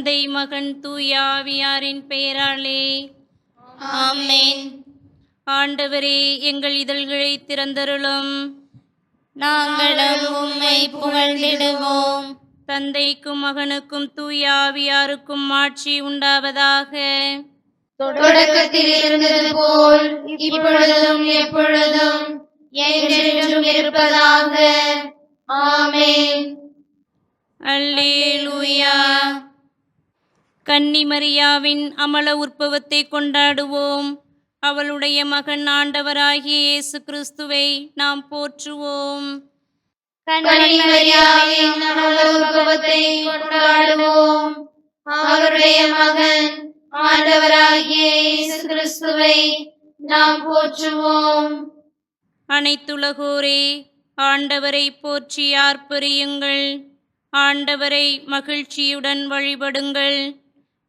தந்தை மகன் தூயாவியாரின் பெயராலே. ஆமென். ஆண்டவரே எங்கள் இதழ்களை திறந்தருளும். நாங்களும் உம்மை புகழ்ந்திடுவோம். தந்தைக்கும் மகனுக்கும் தூயாவியாருக்கும் ஆட்சி உண்டாவதாக. தொடக்கத்தில் இருந்தது போல் இப்பொழுதும் எப்பொழுதும் என்றென்றும் இருப்பதாக. ஆமென். அல்லேலூயா. கன்னிமரியாவின் அமல உற்பவத்தை கொண்டாடுவோம். அவளுடைய மகன் ஆண்டவராகிய இயேசு கிறிஸ்துவை நாம் போற்றுவோம். கன்னிமரியாவின் நமல உற்பவத்தை கொண்டாடுவோம். அவருடைய மகன் ஆண்டவராகிய இயேசு கிறிஸ்துவை நாம் போற்றுவோம். அனைத்துலகோரே ஆண்டவரை போற்றி ஆர்ப்பரியுங்கள் ஆண்டவரை மகிழ்ச்சியுடன் வழிபடுங்கள்.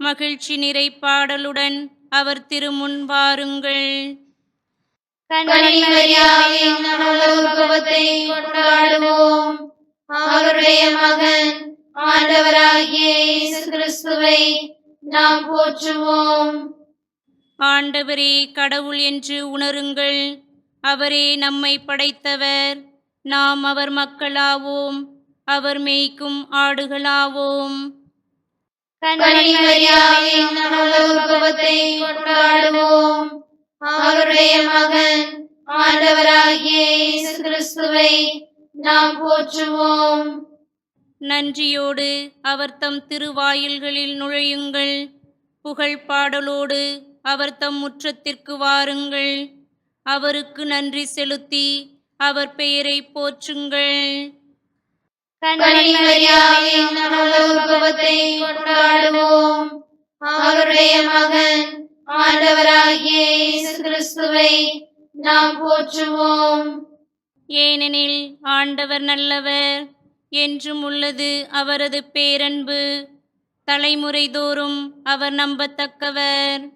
மகிழ்ச்சி நிறை பாடலுடன் அவர் திருமுன் வாருங்கள். அவருடைய மகன் ஆண்டவராகிய இயேசு கிறிஸ்துவை நாம் போற்றுவோம். ஆண்டவரே கடவுள் என்று உணருங்கள். அவரே நம்மை படைத்தவர். நாம் அவர் மக்களாவோம். அவர் மேய்க்கும் ஆடுகளாவோம். கன்னிமரியாவின் உற்பவத்தை கொண்டாடுவோம். அவருடைய மகன் ஆண்டவராகிய இயேசு கிறிஸ்துவை நாம் போற்றுவோம். நன்றியோடு அவர் தம் திருவாயில்களில் நுழையுங்கள். புகழ் பாடலோடு அவர் தம் முற்றத்திற்கு வாருங்கள். அவருக்கு நன்றி செலுத்தி அவர் பெயரை போற்றுங்கள். உற்பவத்தை கொண்டாடுவோம். அவருடைய மகன் ஆண்டவராகிய கிறிஸ்துவை நாம் போற்றுவோம். ஏனெனில் ஆண்டவர் நல்லவர் என்றும் உள்ளது அவரது பேரன்பு. தலைமுறை தோறும் அவர் நம்பத்தக்கவர்.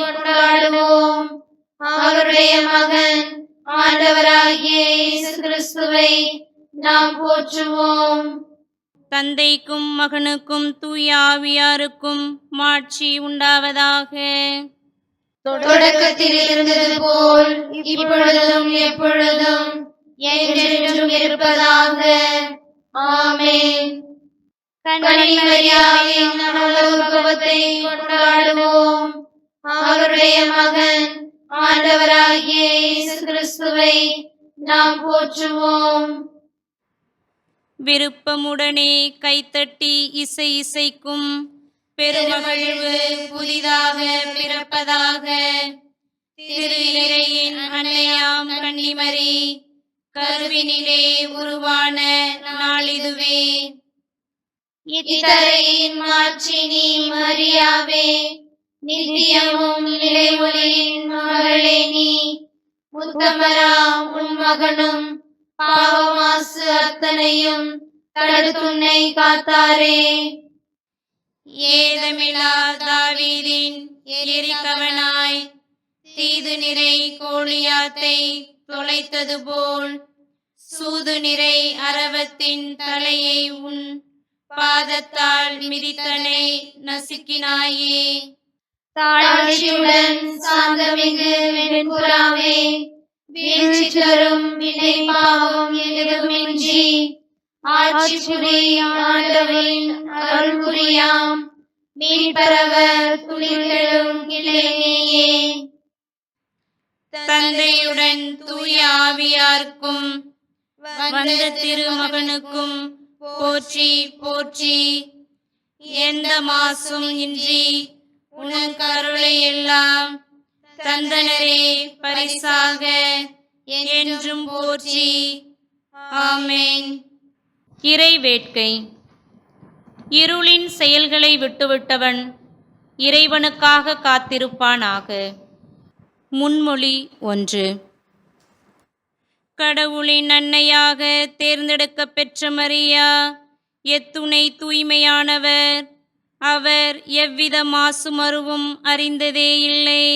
கொண்டாடுவோம். அவருடைய மகன் ஆண்டவராகிய இயேசு கிறிஸ்துவை நாம் போற்றுவோம். தந்தைக்கும் மகனுக்கும் தூய ஆவியாருக்கும் மாட்சி உண்டாவதாக. தொடக்கத்தில் இருந்தது போல் இப்பொழுதும் எப்பொழுதும் என்றென்றும் இருப்பதாக. ஆமென். கன்னிமரியாவின் கொண்டாடுவோம். அவருடைய மகன் ஆண்டவராகிய இயேசு கிறிஸ்துவை நாம் போற்றுவோம். விருப்பமுடனே கைத்தட்டி இசை இசைக்கும் பெருமகிழ்வு புதிதாக பிறப்பதாக திரு இறையின் அன்னையாம் கன்னிமரி கருவினிலே உருவான நாளிதுவே. இத்தரையின் மாற்றினி மரியாவே. நித்தியமும் நிலை ஒளியின் மகளே நீ. உத்தமராம் உன் மகனும் பாவமாசு அத்தனையும் தடுத்துன்னை காத்தாரே. ஏதமிலா தாவீதின் எரிக்கவனாய் தீது நிறை கோழியாத்தை தொலைத்தது போல் சூது நிறை அரவத்தின் தலையை உன் பாதத்தால் மிதித்தனை நசுக்கினாயே. தாழ்ச்சியுடன் சாந்தமிகு வெண்புறாவே வீழ்ச்சி தரும் வினை பாவம் எதுவுமின்றி. ஆட்சி புரியும் ஆண்டவரின் அருள் புரியாம் தந்தையுடன் தூய ஆவியார்க்கும் வந்த திருமகனுக்கும் போற்றி போற்றி. எந்த மாசும் இன்றி உனக்கு எல்லாம் தந்தனரே பரிசாக என்றும் போற்றி. ஆமென். இறை வேட்கை இருளின் செயல்களை விட்டுவிட்டவன் இறைவனுக்காக காத்திருப்பானாக. முன்மொழி ஒன்று. கடவுளின் அன்னையாக தேர்ந்தெடுக்க பெற்ற மரியா எத்துணை தூய்மையானவர் அவர் எவ்வித மாசுமருவும் அறிந்ததே இல்லை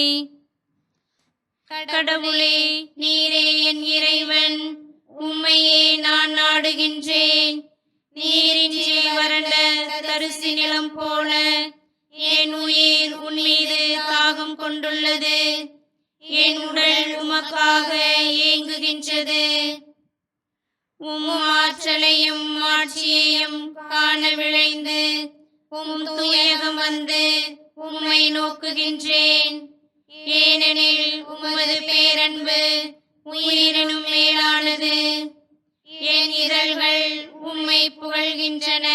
கடவுளே நீரே என் இறைவன் உம்மையே நான் நாடுகின்றேன். நீரின்றி வறண்ட தரிசி நிலம் போல என் உயிர் உன் மீது தாகம் கொண்டுள்ளது. என் உடல் உமக்காக ஏங்குகின்றது. உம் ஆற்றலையும் ஆட்சியையும் காண விளைந்து உம் தூயகம் வந்து உம்மை நோக்குகின்றேன். ஏனெனில் உமது பேரன்பு உயிரினும் மேலானது. என் இதழ்கள் உம்மை புகழ்கின்றன.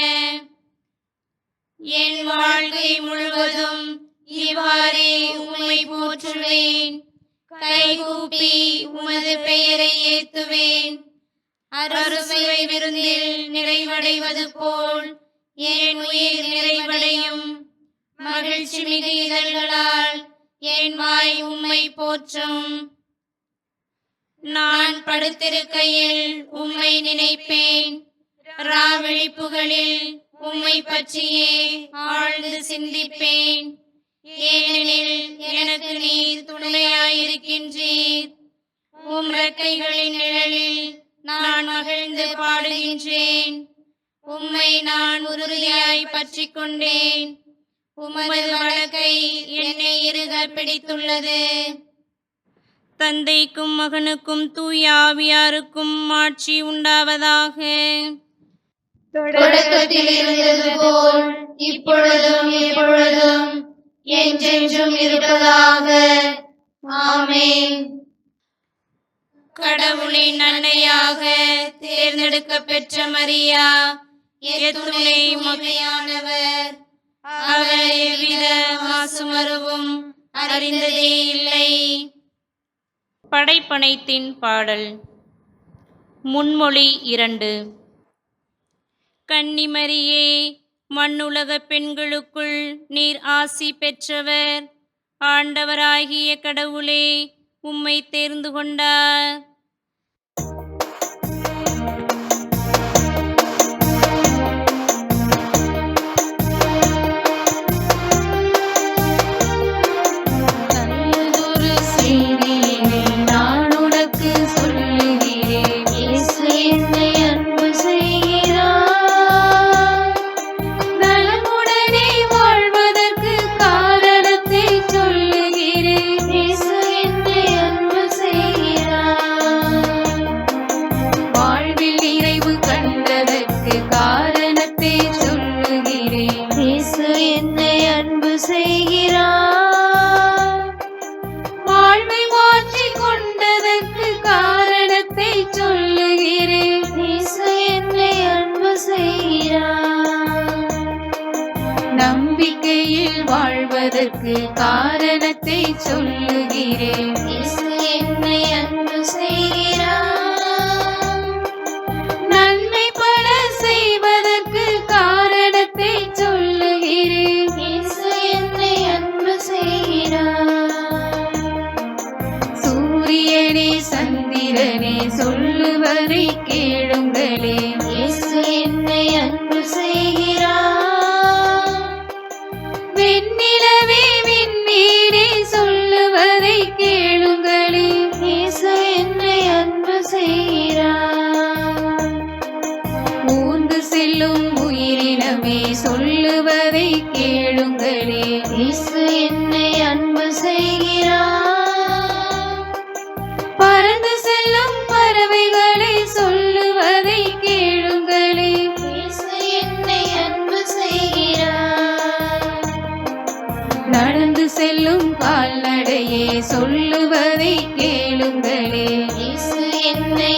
என் வாழ்க்கை முழுவதும் இவ்வாறே உம்மை போற்றுவேன். கைகூப்பி உமது பெயரை ஏத்துவேன். அறுசுவை விருந்தில் நிறைவடைவது போல் என் உயிர் நிறைவடையும். மகிழ்ச்சி மிகு இதழ்களால் என் வாய் உம்மை போற்றும். நான் படுத்திருக்கையில் உம்மை நினைப்பேன். ராவிழிப்புகளில் உம்மை பற்றியே ஆழ்ந்து சிந்திப்பேன். ஏனெனில் எனக்கு நீர் துணையாயிருக்கின்றீர். உம் ரெக்கைகளின் நிழலில் நான் மகிழ்ந்து பாடுகின்றேன். உம்மை நான் உறுதியாய் பற்றிக் கொண்டேன் உமது வழக்கை என்னை இறுக பிடித்துள்ளது. தந்தைக்கும் மகனுக்கும் தூய ஆவியாருக்கும் ஆட்சி உண்டாவதாக. தொடக்கத்தில் இருந்தது போல் இப்பொழுதும் எப்பொழுதும் என்றென்றும் இருப்பதாக. ஆமென். கடவுளின் அன்னையாக தேர்ந்தெடுக்க பெற்ற மரியா எத்துணை முகையானவர் அவர் எவ்வித மாசுமருவும் அறிந்ததே இல்லை. படைப்பனைத்தின் பாடல். முன்மொழி இரண்டு. கன்னிமரியே மண்ணுலக பெண்களுக்குள் நீர் ஆசி பெற்றவர். ஆண்டவராகிய கடவுளே உம்மை தேர்ந்து கொண்டார். வாழ்வதற்கு காரணத்தை சொல்லுகிறேன். என்னை அன்பு செய்கிறார். நன்மை பல செய்வதற்கு காரணத்தை சொல்லுகிறேன். என்னை அன்பு செய்கிறார். சூரியனே சந்திரனே சொல்லுவதை கேளுங்களே. செல்லும் கால்நடையே சொல்லுவதை கேளுங்களே. என்னை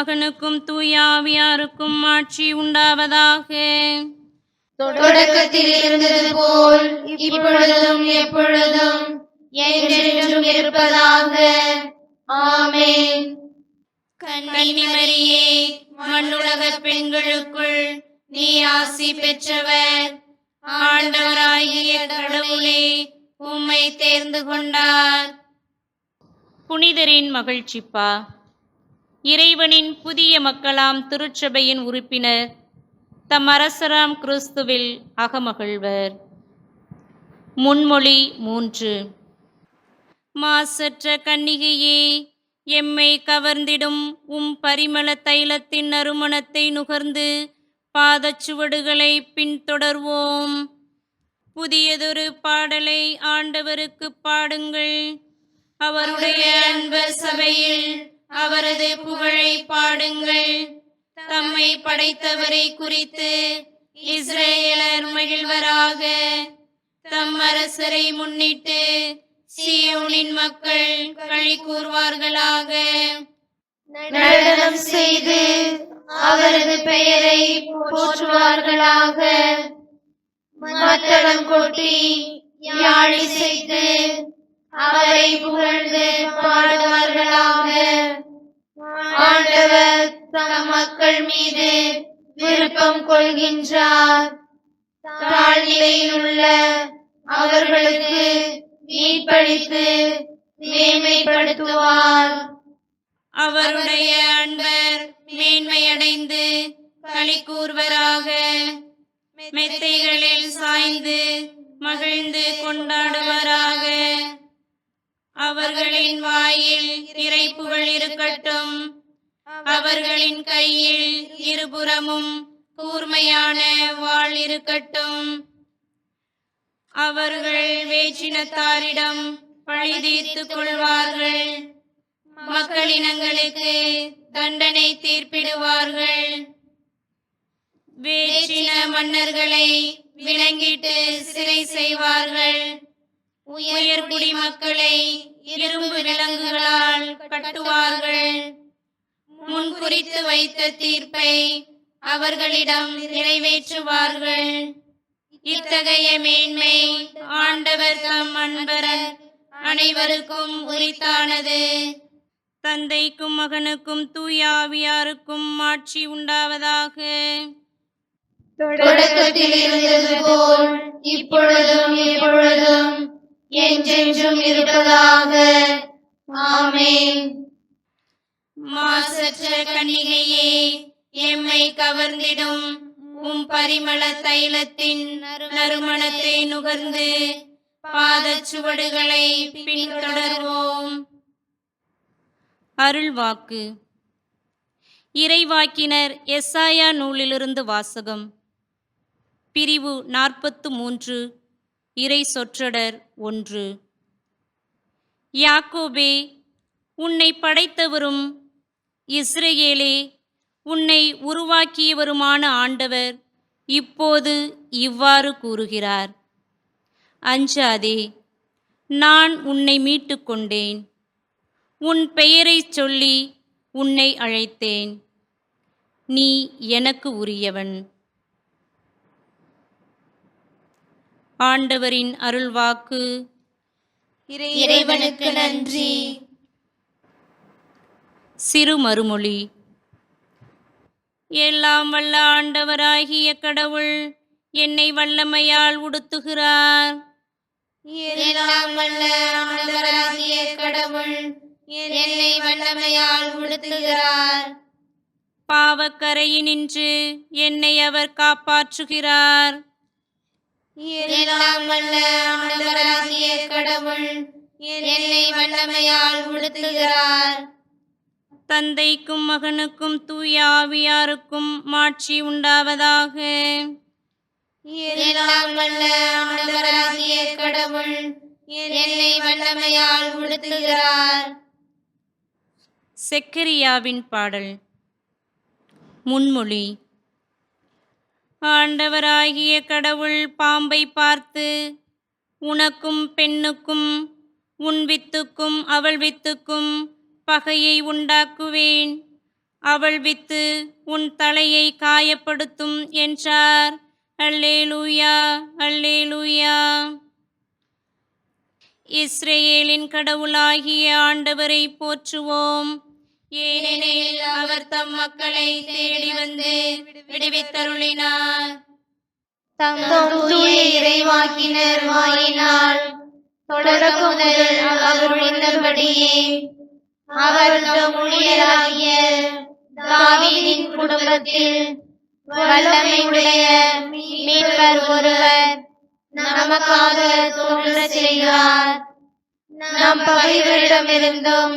மகனுக்கும் தூய ஆவியாருக்கும் ஆட்சி உண்டாவதாக. தொடக்கத்தில் இருந்தது போல் இப்பொழுதும் எப்பொழுதும் என்றென்றும் இருப்பதாக. ஆமென். கன்னிமரியே மண்ணுலக பெண்களுக்குள் நீ ஆசி பெற்றவர். ஆண்டவராகிய கடவுளே உம்மை தேர்ந்து கொண்டார். புனிதரின் மகிழ்ச்சிப்பா இறைவனின் புதிய மக்களாம் திருச்சபையின் உறுப்பினர் தம் அரசராம் கிறிஸ்துவில் அகமகிழ்வர். முன்மொழி மூன்று. மாசற்ற கன்னிகையே எம்மை கவர்ந்திடும் உம் பரிமள தைலத்தின் நறுமணத்தை நுகர்ந்து பாதச்சுவடுகளை பின்தொடர்வோம். புதியதொரு பாடலை ஆண்டவருக்கு பாடுங்கள். அவருடைய அன்பர் சபையில் அவரது புகழை பாடுங்கள். தம்மை படைத்தவரை குறித்து இஸ்ரேலர் மகிழ்வராக. தம் அரசரை முன்னிட்டு சியோனின் மக்கள் கழி கூறுவார்களாக நடனம் செய்து அவரது பெயரை போற்றுவார்களாக. மத்தளம் கொட்டி யாழி செய்து அவரை புகழ்ந்து பாடுவார்களாக. ஆண்டவர் தம் மக்கள் மீது விருப்பம் கொள்கின்றார். தாழ்நிலையில் உள்ள அவர்களுக்கு மீட்பளித்து மேன்மைப்படுத்துவார். அவருடைய அன்பர் மேன்மையடைந்து களி கூறுவராக மெத்தைகளில் சாய்ந்து மகிழ்ந்து கொண்டாடுவராக. அவர்களின் வாயில் இறைப்புகள் இருக்கட்டும். அவர்களின் கையில் இருபுறமும் கூர்மையான வாள் இருக்கட்டும். அவர்கள் வேற்றினத்தாரிடம் பழி தீர்த்து கொள்வார்கள். மக்களினங்களுக்கு தண்டனை தீர்ப்பிடுவார்கள். வேற்றின மன்னர்களை விளங்கிட்டு சிறை செய்வார்கள். உயர் மக்களை இரும்பு விலங்குகளால் கட்டுவார்கள். முன் குறித்து வைத்த தீர்ப்பை அவர்களிடம் நிறைவேற்றுவார்கள். இத்தகைய மேன்மை ஆண்டவர் தம் அன்பரன் அனைவருக்கும் உரித்தானது. தந்தைக்கும் மகனுக்கும் தூயாவியாருக்கும் ஆட்சி உண்டாவதாக. தொடக்கத்தில் இருந்தது போல் இப்பொழுதும் எப்பொழுதும் என்றென்றும் இருப்பதாக. ஆமென். மாசற்ற கன்னிகையே எம்மை கவர்ந்திடும். உம் பரிமள தைலத்தின் நறுமணத்தை நுகர்ந்து பாதச்சுவடுகளை பின்தொடர்வோம் அருள்வாக்கு. இறைவாக்கினர் எஸ்ஆயா நூலிலிருந்து வாசகம். பிரிவு நாற்பத்து மூன்று இறை சொற்றொடர் ஒன்று. யாக்கோபே உன்னை படைத்தவரும் இஸ்ரேலே உன்னை உருவாக்கியவருமான ஆண்டவர் இப்போது இவ்வாறு கூறுகிறார். அஞ்சாதே நான் உன்னை மீட்டு கொண்டேன் உன் பெயரைச் சொல்லி உன்னை அழைத்தேன். நீ எனக்கு உரியவன். ஆண்டவரின் அருள்வாக்கு இறைவனுக்கு நன்றி. சிறு மறுமொழி. எல்லாம் வல்ல ஆண்டவராகிய கடவுள் என்னை வல்லமையால் உடுத்துகிறார். எல்லாம் வல்ல ஆண்டவராகிய கடவுள் என்னை வல்லமையால் உடுத்துகிறார். பாவக்கரையினின்று என்னை அவர் காப்பாற்றுகிறார். எல்லாம் வல்ல ஆண்டவராகிய கடவுள் என்னை வல்லமையால் உடுத்துகிறார். தந்தைக்கும் மகனுக்கும் தூய ஆவியாருக்கும் மாட்சி உண்டாவதாக. எல்லாம் வல்ல ஆண்டவராகிய கடவுள் என்னை வல்லமையால் உடுத்துகிறார். செக்கரியாவின் பாடல். முன்மொழி. ஆண்டவராகிய கடவுள் பாம்பை பார்த்து உனக்கும் பெண்ணுக்கும் உன் வித்துக்கும் அவள் வித்துக்கும் பகையை உண்டாக்குவேன். அவள் வித்து உன் தலையை காயப்படுத்தும் என்றார். அல்லேலூயா அல்லேலூயா. இஸ்ரேலின் கடவுளாகிய ஆண்டவரை போற்றுவோம். ஏனெனில் அவர் தம் மக்களை தேடி வந்து விடுவித்தருளினார். தம் தூய இறைவாக்கினர் வாயினால் தொடக்கம் முதல் அவர் உணர்ந்தபடியே அவர் தம் ஊழியராகிய தாவீதின் குடும்பத்தில் வல்லமையுடைய மீட்பர் ஒருவர் நமக்காக தோன்ற செய்கிறார் நம் பகைவரிடமிருந்தும்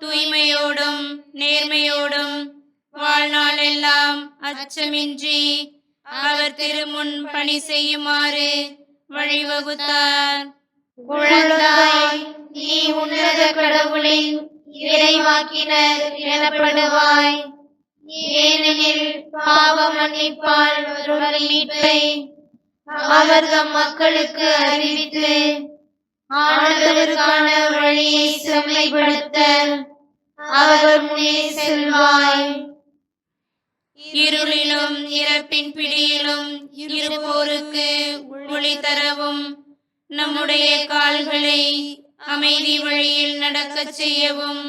தூய்மையோடும் நேர்மையோடும் வாழ்நாளெல்லாம் அச்சமின்றி அவர் திருமுன் பணி செய்யுமாறு வழிவகுத்தார். குழந்தாய் நீ உன்னத கடவுளின் இறைவாக்கினர் எனப்படுவாய். ஏனெனில் பாவ மன்னிப்பால் வரும் மீட்பை அவர் தம் மக்களுக்கு அறிவித்து ஆண்டவருக்கான வழியை செம்மைப்படுத்த அவர் முன்னே செல்வாய். இருளிலும் இறப்பின் பிடியிலும் இருப்போருக்கு ஒளி தரவும் நம்முடைய கால்களை அமைதி வழியில் நடக்கச் செய்யவும்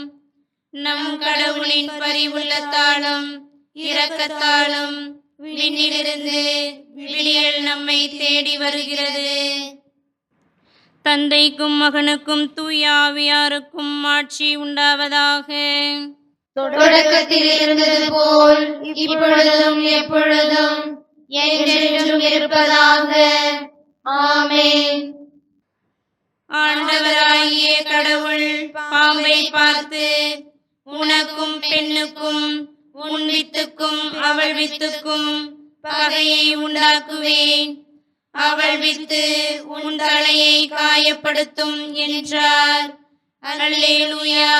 நம் கடவுளின் பரிவுள்ளத்தாலும் இரக்கத்தாலும் விண்ணிலிருந்து விழியல் நம்மை தேடி வருகிறது. தந்தைக்கும் மகனுக்கும் தூய ஆவியாருக்கும் ஆட்சி உண்டாவதாக. தொடக்கத்தில் இருந்தது போல் இப்பொழுதும் எப்பொழுதும் என்றென்றும் இருப்பதாக. ஆமென். ஆண்டவராகிய கடவுள் பாம்பை பார்த்து உனக்கும் பெண்ணுக்கும் உன் வித்துக்கும் அவள் வித்துக்கும் பகையை உண்டாக்குவேன். அவள் வித்து உன் தலையை காயப்படுத்தும் என்றார். அல்லேலூயா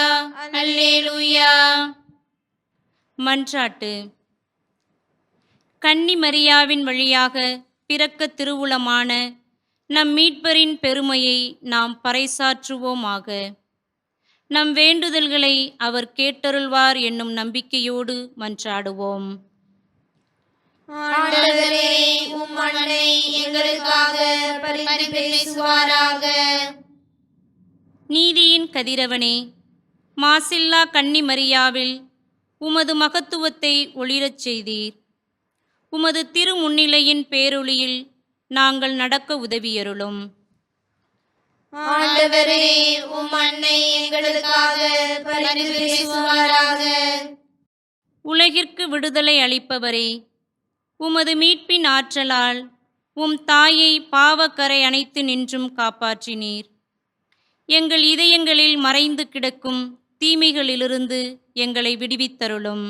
அல்லேலூயா. மன்றாட்டு. கன்னி மரியாவின் வழியாக பிறக்க திருவுளமான நம் மீட்பரின் பெருமையை நாம் பறைசாற்றுவோமாக. நம் வேண்டுதல்களை அவர் கேட்டருள்வார் என்னும் நம்பிக்கையோடு மன்றாடுவோம். ஆண்டவரே உம் அன்னை எங்களுக்காக பரிந்து பேசுவாராக. நீதியின் கதிரவனே மாசில்லா கன்னி மரியாவில் உமது மகத்துவத்தை ஒளிரச் செய்தீர். உமது திருமுன்னிலையின் பேரொளியில் நாங்கள் நடக்க உதவியருளும். ஆண்டவரே உம் அன்னை எங்களுக்காக பரிந்து பேசுவாராக. உலகிற்கு விடுதலை அளிப்பவரே உமது மீட்பின் ஆற்றலால் உம் தாயை பாவக்கரை அணைத்து நின்றும் காப்பாற்றினீர். எங்கள் இதயங்களில் மறைந்து கிடக்கும் தீமைகளிலிருந்து எங்களை விடுவித்தருளும்.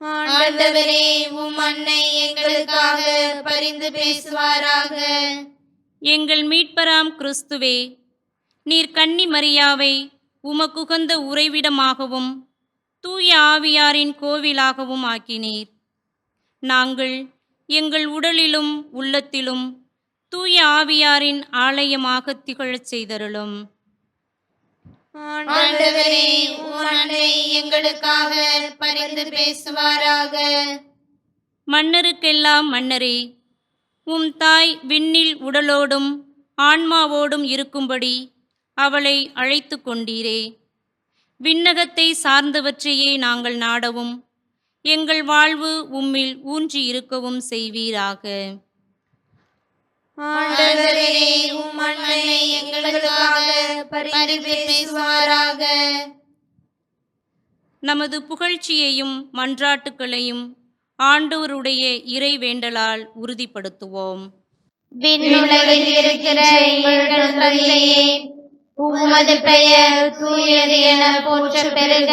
ஆண்டவரே உம் அன்னை எங்களுக்காக பரிந்து பேசுவாராக. எங்கள் மீட்பராம் கிறிஸ்துவே நீர் கன்னி மரியாவை உமக்குகந்த உறைவிடமாகவும் தூய ஆவியாரின் கோவிலாகவும் ஆக்கினீர். நாங்கள் எங்கள் உடலிலும் உள்ளத்திலும் தூய ஆவியாரின் ஆலயமாக திகழச் செய்தருளும். ஆண்டவரே எங்களுக்காக பரிந்து பேசுவாராக. மன்னருக்கெல்லாம் மன்னரே உம் தாய் விண்ணில் உடலோடும் ஆன்மாவோடும் இருக்கும்படி அவளை அழைத்து கொண்டீரே. விண்ணகத்தை சார்ந்தவற்றையே நாங்கள் நாடவும். எங்கள் வாழ்வு உம்மில் ஊன்றி இருக்கவும் செய்வீராக. நமது புகழ்ச்சியையும் மன்றாட்டுக்களையும் ஆண்டவருடைய இறை வேண்டலால் உறுதிப்படுத்துவோம் உமது பெயர் தூயது என போற்ற பெருக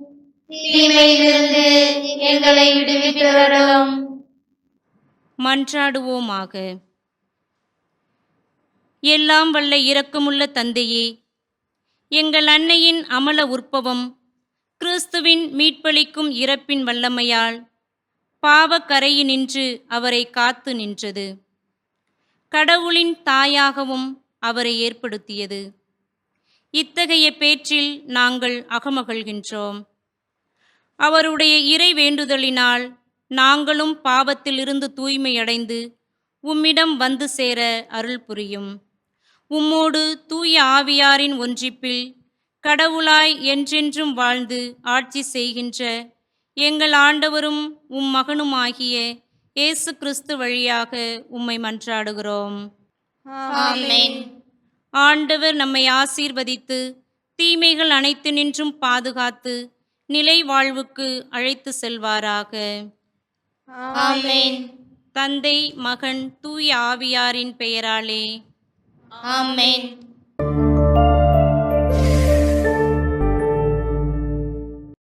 தீமையிலிருந்து எங்களை விடுவித்தரலும் மன்றாடுவோமாக. எல்லாம் வல்ல இரக்கமுள்ள தந்தையே எங்கள் அன்னையின் அமல உற்பவம் கிறிஸ்துவின் மீட்பளிக்கும் இறப்பின் வல்லமையால் பாவக்கரையினின்று அவரை காத்து நின்றது. கடவுளின் தாயாகவும் அவரை ஏற்படுத்தியது. இத்தகைய பேற்றில் நாங்கள் அகமகிழ்கின்றோம். அவருடைய இறை வேண்டுதலினால் நாங்களும் பாவத்திலிருந்து தூய்மையடைந்து உம்மிடம் வந்து சேர அருள் புரியும். உம்மோடு தூய ஆவியாரின் ஒன்றிப்பில் கடவுளாய் என்றென்றும் வாழ்ந்து ஆட்சி செய்கின்ற எங்கள் ஆண்டவரும் உம் மகனுமாகிய இயேசு கிறிஸ்து வழியாக உம்மை மன்றாடுகிறோம். ஆண்டவர் நம்மை ஆசீர்வதித்து தீமைகள் அனைத்து நின்றும் பாதுகாத்து நிலை வாழ்வுக்கு அழைத்து செல்வாராக. ஆமென். தந்தை மகன் தூய ஆவியாரின் பெயராலே. ஆமென்.